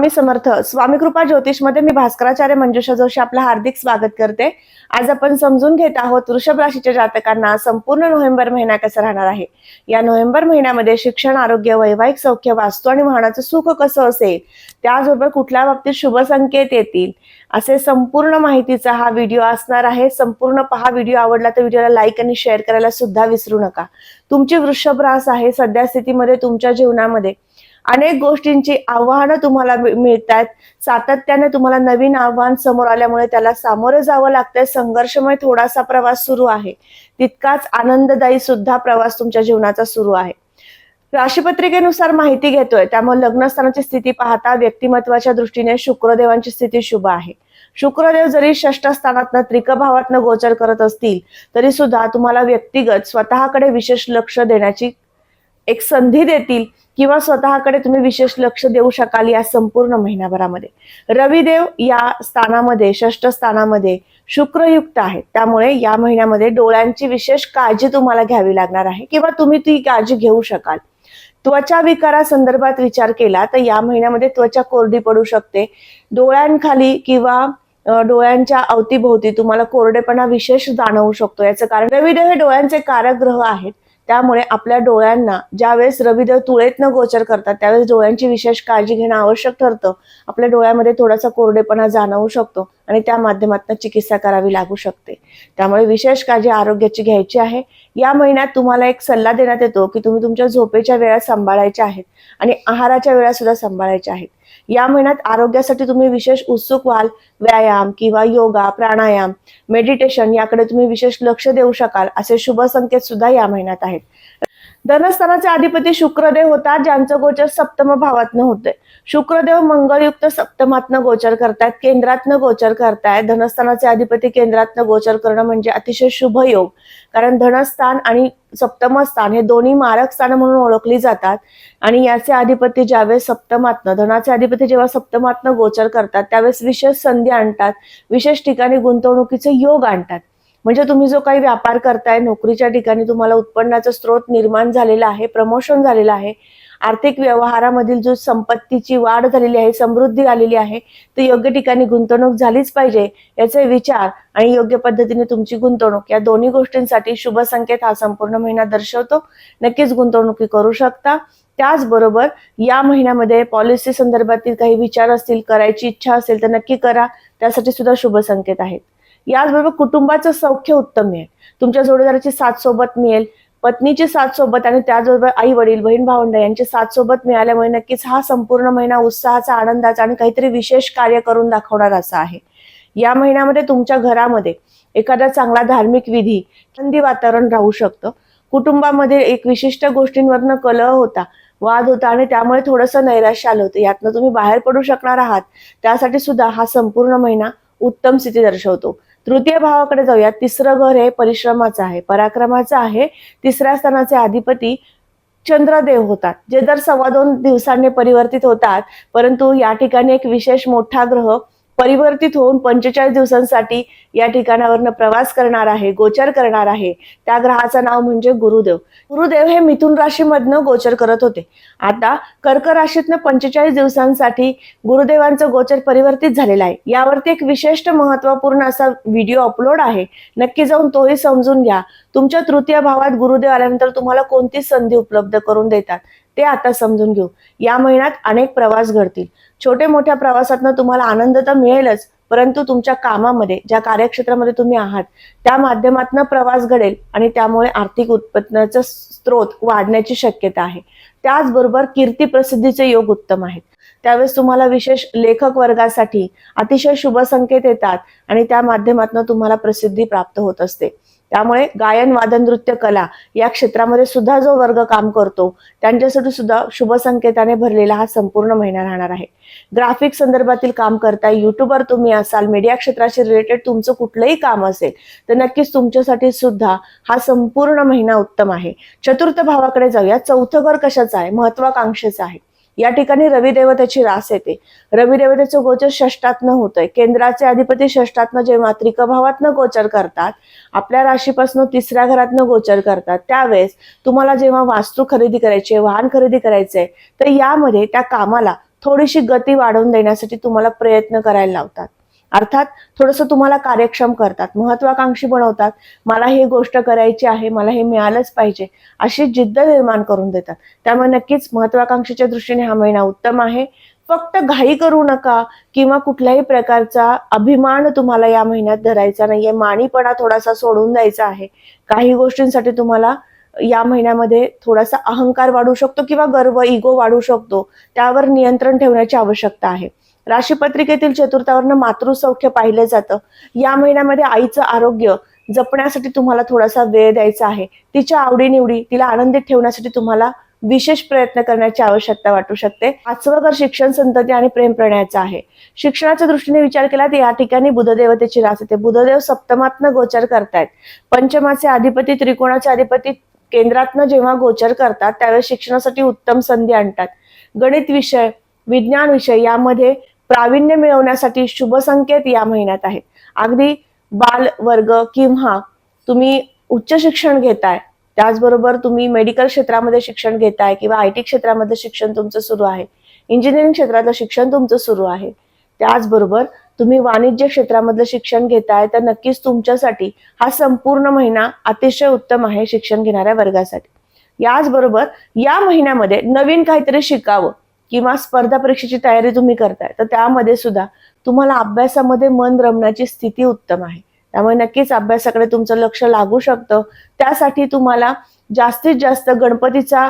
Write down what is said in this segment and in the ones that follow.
स्वामी समर्थ स्वामी कृपा ज्योतिषमध्ये मी भास्कराचार्य मंजुषा जोशी आपलं हार्दिक स्वागत करते. आज आपण समजून घेत आहोत वृषभ राशीच्या जातकांना संपूर्ण नोव्हेंबर महिना कसा राहणार आहे? या नोव्हेंबर महिन्यामध्ये शिक्षण आरोग्य वैवाहिक सौख्य वास्तू आणि वाहनाचं सुख कसं असेल? त्याचबरोबर कुठल्या बाबतीत शुभ संकेत येतील? असे संपूर्ण माहितीचा हा व्हिडिओ असणार आहे. संपूर्ण पहा व्हिडिओ आवडला तर व्हिडिओला लाईक आणि शेअर करायला सुद्धा विसरू नका. तुमची वृषभ रास आहे. सध्या स्थितीमध्ये तुमच्या जीवनामध्ये अनेक गोष्टींची आव्हानं तुम्हाला मिळतात सातत्याने तुम्हाला नवीन आव्हान समोर आल्यामुळे त्याला सामोरं जावं लागतंय. संघर्षमय थोडासा प्रवास सुरू आहे. तितकाच आनंददायी सुद्धा प्रवास तुमच्या जीवनाचा सुरू आहे. राशीपत्रिकेनुसार माहिती घेतोय. त्यामुळे लग्नस्थानाची स्थिती पाहता व्यक्तिमत्वाच्या दृष्टीने शुक्रदेवांची स्थिती शुभ आहे. शुक्रदेव जरी षष्ठ स्थानातनं त्रिकभावातनं गोचर करत असतील तरी सुद्धा तुम्हाला व्यक्तिगत स्वतःकडे विशेष लक्ष देण्याची एक संधी देतील किंवा स्वतःकडे तुम्ही विशेष लक्ष देऊ शकाल या संपूर्ण महिन्याभरामध्ये रविदेव या स्थानामध्ये षष्ठ स्थानामध्ये शुक्रयुक्त आहे त्यामुळे या महिन्यामध्ये डोळ्यांची विशेष काळजी तुम्हाला घ्यावी लागणार आहे किंवा तुम्ही ती काळजी घेऊ शकाल. त्वचा विकारासंदर्भात विचार केला तर या महिन्यामध्ये त्वचा कोरडी पडू शकते. डोळ्यांखाली किंवा डोळ्यांच्या अवतीभोवती तुम्हाला कोरडेपणा विशेष जाणवू शकतो. याचं कारण रविदेव हे डोळ्यांचे कारक ग्रह आहेत. त्यामुळे आपल्या डोळ्यांना ज्यावेळेस रविदेव तुळेतनं गोचर करतात त्यावेळेस डोळ्यांची विशेष काळजी घेणं आवश्यक ठरतं. आपल्या डोळ्यामध्ये थोडासा कोरडेपणा जाणवू शकतो. आणि त्या माध्यमातून चिकित्सा करावी लागू शकते. त्यामुळे विशेष काळजी आरोग्याची घ्यायची आहे. या महिन्यात तुम्हाला एक सल्ला देण्यात येतो की तुम्ही तुमच्या झोपेच्या वेळा सांभाळायच्या आहेत आणि आहाराच्या वेळा सुद्धा सांभाळायच्या आहेत. या महिन्यात आरोग्यासाठी तुम्ही विशेष उत्सुक व्हाल व्यायाम किंवा योगा प्राणायाम मेडिटेशन याकडे तुम्ही विशेष लक्ष देऊ शकाल असे शुभ संकेत सुद्धा या महिन्यात आहेत. धनस्थानाचे अधिपती शुक्रदेव होता ज्यांचं गोचर सप्तम भावातनं होतंय. शुक्रदेव मंगळयुक्त सप्तमातनं गोचर करतायत केंद्रातनं गोचर करतायत. धनस्थानाचे अधिपती केंद्रातनं गोचर करणं म्हणजे अतिशय शुभ योग. कारण धनस्थान आणि सप्तमस्थान हे दोन्ही मारक स्थान म्हणून ओळखली जातात. आणि याचे अधिपती ज्यावेळेस सप्तमातनं धनाचे अधिपती जेव्हा सप्तमातनं गोचर करतात त्यावेळेस विशेष संधी आणतात. विशेष ठिकाणी गुंतवणुकीचे योग आणतात. म्हणजे तुम्ही जो काही व्यापार करताय नोकरीच्या ठिकाणी तुम्हाला उत्पन्नाचा स्रोत निर्माण झालेला आहे प्रमोशन झालेलं आहे आर्थिक व्यवहारामधील जो संपत्तीची वाढ झालेली आहे समृद्धी आलेली आहे तर योग्य ठिकाणी गुंतवणूक झालीच पाहिजे याचे विचार आणि योग्य पद्धतीने तुमची गुंतवणूक या दोन्ही गोष्टींसाठी शुभ संकेत हा संपूर्ण महिना दर्शवतो. नक्कीच गुंतवणुकी करू शकता. त्याचबरोबर या महिन्यामध्ये पॉलिसी संदर्भातील काही विचार असतील करायची इच्छा असेल तर नक्की करा. त्यासाठी सुद्धा शुभ संकेत आहेत. याचबरोबर कुटुंबाचं सौख्य उत्तम मिळेल. तुमच्या जोडीदाराची साथ सोबत मिळेल पत्नीची साथ सोबत आणि त्याचबरोबर आई वडील बहीण भावंड यांची साथ सोबत मिळाल्यामुळे नक्कीच हा संपूर्ण महिना उत्साहाचा आनंदाचा आणि काहीतरी विशेष कार्य करून दाखवणार असा आहे. या महिन्यामध्ये तुमच्या घरामध्ये एखादा चांगला धार्मिक विधी थंडी वातावरण राहू शकतं. कुटुंबामध्ये एक विशिष्ट गोष्टींवरनं कलह होता वाद होता आणि त्यामुळे थोडंसं नैराश्य आलं होतं. यातनं तुम्ही बाहेर पडू शकणार आहात. त्यासाठी सुद्धा हा संपूर्ण महिना उत्तम स्थिती दर्शवतो. तृतीय भावाकडे जाऊया. तिसरं घर हे परिश्रमाचं आहे पराक्रमाचं आहे. तिसऱ्या स्थानाचे अधिपती चंद्रदेव होतात. जे दर सव्वा दोन दिवसांनी परिवर्तित होतात परंतु या ठिकाणी एक विशेष मोठा ग्रह परिवर्तित होऊन पंचेचाळीस दिवसांसाठी या ठिकाणावरनं प्रवास करणार आहे गोचर करणार आहे. त्या ग्रहाचं नाव म्हणजे गुरुदेव. गुरुदेव हे मिथुन राशीमधनं गोचर करत होते. आता कर्क राशीतनं पंचेचाळीस दिवसांसाठी गुरुदेवांचं गोचर परिवर्तित झालेलं आहे. यावरती एक विशिष्ट महत्त्वपूर्ण असा व्हिडिओ अपलोड आहे. नक्की जाऊन तोही समजून घ्या. तुमच्या तृतीय भावात गुरुदेव आल्यानंतर तुम्हाला कोणती संधी उपलब्ध करून देतात? ते आता समजून घेऊ. या महिन्यात अनेक प्रवास घडतील. छोटे मोठ्या प्रवासातनं तुम्हाला आनंद तर मिळेलच परंतु तुमच्या कामामध्ये ज्या कार्यक्षेत्रामध्ये तुम्ही आहात त्या माध्यमातून प्रवास घडेल आणि त्यामुळे आर्थिक उत्पन्नाचा स्रोत वाढण्याची शक्यता आहे. त्याचबरोबर कीर्ती प्रसिद्धीचे योग उत्तम आहेत. त्यावेळेस तुम्हाला विशेष लेखक वर्गासाठी अतिशय शुभ संकेत येतात आणि त्या माध्यमातून तुम्हाला प्रसिद्धी प्राप्त होत असते. त्यामुळे गायन वादन नृत्य कला या क्षेत्रामध्ये सुद्धा जो वर्ग काम करतो त्यांच्यासाठी सुद्धा शुभ संकेताने भरलेला हा संपूर्ण महिना राहणार आहे. ग्राफिक संदर्भातील काम करताय युट्यूबर तुम्ही असाल मीडिया क्षेत्राशी रिलेटेड तुमचं कुठलंही काम असेल तर नक्कीच तुमच्यासाठी सुद्धा हा संपूर्ण महिना उत्तम आहे. चतुर्थ भावाकडे जाऊया. चौथं घर कशाचं आहे? महत्वाकांक्षेचं आहे. या ठिकाणी रवी देवतेची रास येते. रवी देवतेचं गोचर षष्टातनं होतंय. केंद्राचे अधिपती षष्टातनं जेव्हा त्रिकभावातनं गोचर करतात आपल्या राशीपासून तिसऱ्या घरातनं गोचर करतात त्यावेळेस तुम्हाला जेव्हा वास्तू खरेदी करायची आहे वाहन खरेदी करायचंय तर यामध्ये त्या कामाला थोडीशी गती वाढवून देण्यासाठी तुम्हाला प्रयत्न करायला लावतात. अर्थात थोडंसं तुम्हाला कार्यक्षम करतात महत्वाकांक्षी बनवतात. मला ही गोष्ट करायची आहे मला हे मिळालंच पाहिजे अशी जिद्द निर्माण करून देतात. त्यामुळे नक्कीच महत्वाकांक्षीच्या दृष्टीने हा महिना उत्तम आहे. फक्त घाई करू नका किंवा कुठल्याही प्रकारचा अभिमान तुम्हाला या महिन्यात धरायचा नाहीये. माणीपणा थोडासा सोडून द्यायचा आहे. काही गोष्टींसाठी तुम्हाला या महिन्यामध्ये थोडासा अहंकार वाढू शकतो किंवा गर्व इगो वाढू शकतो. त्यावर नियंत्रण ठेवण्याची आवश्यकता आहे. राशीपत्रिकेतील चतुर्थावरनं मातृसौख्य पाहिलं जातं. या महिन्यामध्ये आईचं आरोग्य जपण्यासाठी तुम्हाला थोडासा वेळ द्यायचा आहे. तिच्या आवडीनिवडी तिला आनंदित ठेवण्यासाठी तुम्हाला विशेष प्रयत्न करण्याची आवश्यकता वाटू शकते. पाचवं घर शिक्षण संतती आणि प्रेम प्रणयाचं आहे. शिक्षणाच्या दृष्टीने विचार केला तर या ठिकाणी बुधदेवतेची रास येते. बुधदेव सप्तमातनं गोचर करतायत. पंचमाचे अधिपती त्रिकोणाचे अधिपती केंद्रातनं जेव्हा गोचर करतात त्यावेळेस शिक्षणासाठी उत्तम संधी आणतात. गणित विषय विज्ञान विषय यामध्ये प्रावीण्य मिळवण्यासाठी शुभ संकेत या महिन्यात आहेत. अगदी बाल वर्ग किंवा तुम्ही उच्च शिक्षण घेताय त्याचबरोबर तुम्ही मेडिकल क्षेत्रामध्ये शिक्षण घेताय किंवा आय टी क्षेत्रामध्ये शिक्षण तुमचं सुरू आहे इंजिनिअरिंग क्षेत्रातलं शिक्षण तुमचं सुरू आहे त्याचबरोबर तुम्ही वाणिज्य क्षेत्रामधलं शिक्षण घेताय तर नक्कीच तुमच्यासाठी हा संपूर्ण महिना अतिशय उत्तम आहे शिक्षण घेणाऱ्या वर्गासाठी. याचबरोबर या महिन्यामध्ये नवीन काहीतरी शिकावं किंवा स्पर्धा परीक्षेची तयारी तुम्ही करताय तर त्यामध्ये सुद्धा तुम्हाला अभ्यासामध्ये मन रमण्याची स्थिती उत्तम आहे. त्यामुळे नक्कीच अभ्यासाकडे तुमचं लक्ष लागू शकतं. त्यासाठी तुम्हाला जास्तीत जास्त गणपतीचा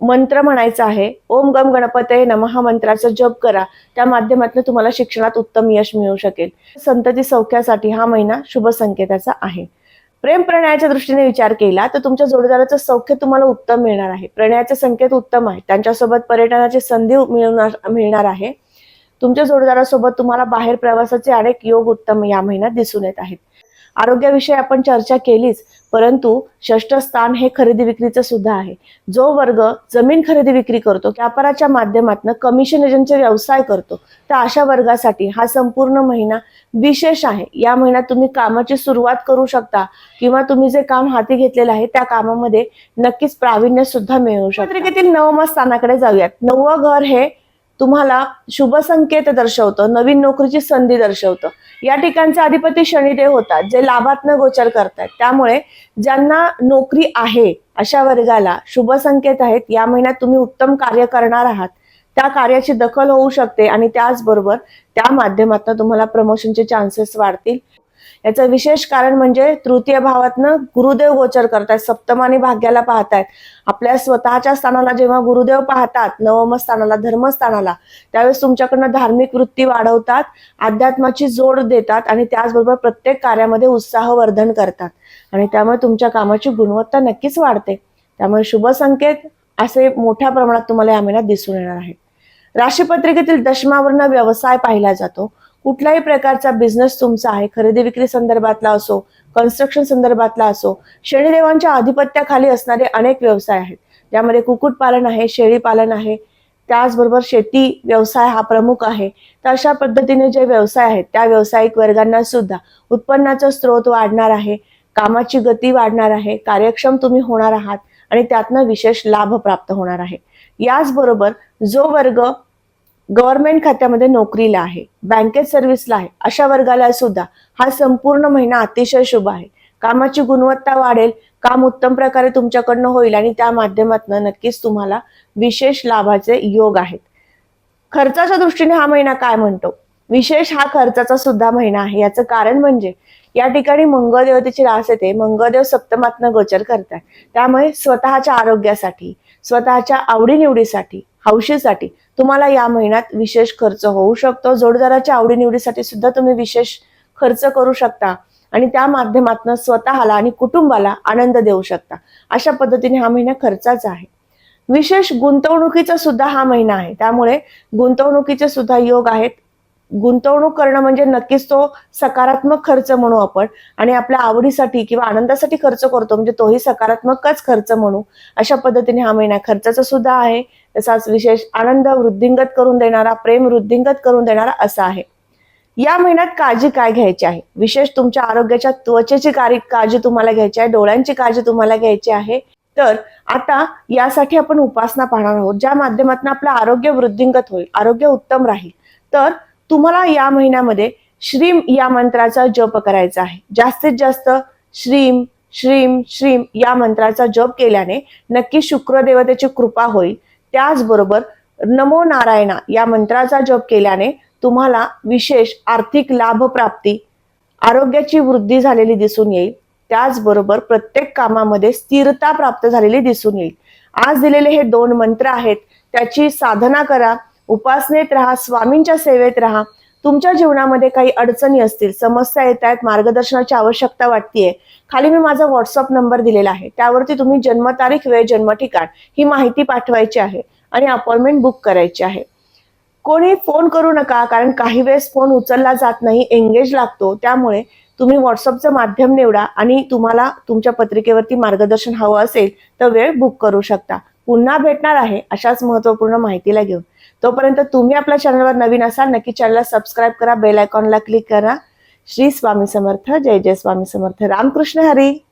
मंत्र म्हणायचा आहे ओम गम गणपते नमहा मंत्राचा जप करा. त्या माध्यमातून तुम्हाला शिक्षणात उत्तम यश मिळू शकेल. संतती सौख्यासाठी हा महिना शुभ संकेताचा आहे. प्रेम प्रणयाच्या दृष्टीने विचार केला तर तुमच्या जोडीदाराचं सौख्य तुम्हाला उत्तम मिळणार आहे. प्रणयाचे संकेत उत्तम आहेत. त्यांच्यासोबत पर्यटनाची संधी मिळणार मिळणार आहे. तुमच्या जोडीदारासोबत तुम्हाला बाहेर प्रवासाचे अनेक योग उत्तम या महिन्यात दिसून येत आहेत. आरोग्याविषयी आपण चर्चा केलीच परंतु षष्ठ स्थान हे खरेदी विक्रीचं सुद्धा आहे. जो वर्ग जमीन खरेदी विक्री करतो व्यापाराच्या माध्यमातून कमिशन एजंटचे व्यवसाय करतो तर अशा वर्गासाठी हा संपूर्ण महिना विशेष आहे. या महिन्यात तुम्ही कामाची सुरुवात करू शकता किंवा तुम्ही जे काम हाती घेतलेलं आहे त्या कामामध्ये नक्कीच प्रावीण्य सुद्धा मिळू शकता. नवम स्थानाकडे जाऊयात. नववं घर हे तुम्हाला शुभ संकेत दर्शवतं नवीन नोकरीची संधी दर्शवतं. या ठिकाणचे अधिपती शनिदेव होतात जे लाभातनं गोचर करतात त्यामुळे ज्यांना नोकरी आहे अशा वर्गाला शुभ संकेत आहेत. या महिन्यात तुम्ही उत्तम कार्य करणार आहात. त्या कार्याची दखल होऊ शकते आणि त्याचबरोबर त्या माध्यमातून तुम्हाला प्रमोशनचे चान्सेस वाढतील. याचं विशेष कारण म्हणजे तृतीय भावातनं गुरुदेव गोचर करतायत सप्तम आणि भाग्याला पाहतायत. आपल्या स्वतःच्या स्थानाला जेव्हा गुरुदेव पाहतात नवम स्थानाला धर्मस्थानाला त्यावेळेस तुमच्याकडनं धार्मिक वृत्ती वाढवतात अध्यात्माची जोड देतात आणि त्याचबरोबर प्रत्येक कार्यामध्ये उत्साहवर्धन करतात. आणि त्यामुळे तुमच्या कामाची गुणवत्ता नक्कीच वाढते. त्यामुळे शुभ संकेत असे मोठ्या प्रमाणात तुम्हाला या महिन्यात दिसून येणार आहेत. राशीपत्रिकेतील दशमावर्ण व्यवसाय पाहिला जातो. कुठल्याही प्रकारचा बिझनेस तुमचा आहे खरेदी विक्री संदर्भातला असो कन्स्ट्रक्शन संदर्भातला असो शनिदेवांच्या आधिपत्याखाली असणारे अनेक व्यवसाय आहेत. त्यामध्ये कुक्कुटपालन आहे शेळी पालन आहे त्याचबरोबर शेती व्यवसाय हा प्रमुख आहे. तर अशा पद्धतीने जे व्यवसाय आहेत त्या व्यावसायिक वर्गांना सुद्धा उत्पन्नाचा स्रोत वाढणार आहे कामाची गती वाढणार आहे कार्यक्षम तुम्ही होणार आहात आणि त्यातनं विशेष लाभ प्राप्त होणार आहे. याचबरोबर जो वर्ग गव्हर्नमेंट खात्यामध्ये नोकरीला आहे बँकेत सर्व्हिसला आहे अशा वर्गाला सुद्धा हा संपूर्ण महिना अतिशय शुभ आहे. कामाची गुणवत्ता वाढेल काम उत्तम प्रकारे तुमच्याकडनं होईल आणि त्या माध्यमातून नक्कीच तुम्हाला विशेष लाभाचे योग आहेत. खर्चाच्या दृष्टीने हा महिना काय म्हणतो? विशेष हा खर्चाचा सुद्धा महिना आहे. याचं कारण म्हणजे या ठिकाणी मंगळदेवतेची रास येते. मंगळदेव सप्तमातनं गोचर करतात त्यामुळे स्वतःच्या आरोग्यासाठी स्वतःच्या आवडीनिवडीसाठी हौशीसाठी तुम्हाला या महिन्यात विशेष खर्च होऊ शकतो. जोडदाराच्या आवडीनिवडीसाठी सुद्धा तुम्ही विशेष खर्च करू शकता आणि त्या माध्यमातून स्वतःला आणि कुटुंबाला आनंद देऊ शकता. अशा पद्धतीने हा महिना खर्चाचा आहे. विशेष गुंतवणुकीचा सुद्धा हा महिना आहे. त्यामुळे गुंतवणुकीचे सुद्धा योग आहेत. गुंतवणूक करणं म्हणजे नक्कीच तो सकारात्मक खर्च म्हणू आपण आणि आपल्या आवडीसाठी किंवा आनंदासाठी खर्च करतो. म्हणजे तोही सकारात्मकच खर्च म्हणू. अशा पद्धतीने हा महिना खर्चाचा सुद्धा आहे. तसाच विशेष आनंद वृद्धिंगत करून देणारा प्रेम वृद्धिंगत करून देणारा असा आहे. या महिन्यात काळजी काय घ्यायची आहे? विशेष तुमच्या आरोग्याच्या त्वचेची कारी काळजी तुम्हाला घ्यायची आहे डोळ्यांची काळजी तुम्हाला घ्यायची आहे. तर आता यासाठी आपण उपासना पाहणार आहोत ज्या माध्यमातून आपलं आरोग्य वृद्धिंगत होईल आरोग्य उत्तम राहील. तर तुम्हाला या महिन्यामध्ये श्रीम या मंत्राचा जप करायचा आहे. जास्तीत जास्त श्रीम श्रीम श्रीम या मंत्राचा जप केल्याने नक्की शुक्रदेवतेची कृपा होईल. त्याचबरोबर नमो नारायणा या मंत्राचा जप केल्याने तुम्हाला विशेष आर्थिक लाभ प्राप्ती आरोग्याची वृद्धी झालेली दिसून येईल. त्याचबरोबर प्रत्येक कामामध्ये स्थिरता प्राप्त झालेली दिसून येईल. आज दिलेले हे दोन मंत्र आहेत. त्याची साधना करा उपासनेत राहा स्वामींच्या सेवेत राहा तुमच्या जीवनामध्ये काही अडचणी असतील समस्या येत आहेत मार्गदर्शनाची आवश्यकता वाटतेय खाली मी माझा व्हॉट्सअप नंबर दिलेला आहे. त्यावरती तुम्ही जन्मतारीख वेळ जन्म ठिकाण ही माहिती पाठवायची आहे आणि अपॉइंटमेंट बुक करायची आहे. कोणी फोन करू नका कारण काही वेळेस फोन उचलला जात नाही एंगेज लागतो. त्यामुळे तुम्ही व्हॉट्सअपचं माध्यम निवडा आणि तुम्हाला तुमच्या पत्रिकेवरती मार्गदर्शन हवं असेल तर वेळ बुक करू शकता. पुन्हा भेटणार आहे अशाच महत्त्वपूर्ण माहितीला घेऊन. तोपर्यंत तुम्ही आपल्या चॅनलवर नवीन असाल नक्की चॅनलला सबस्क्राईब करा बेल आयकॉनला क्लिक करा. श्री स्वामी समर्थ जय जय स्वामी समर्थ. रामकृष्ण हरी.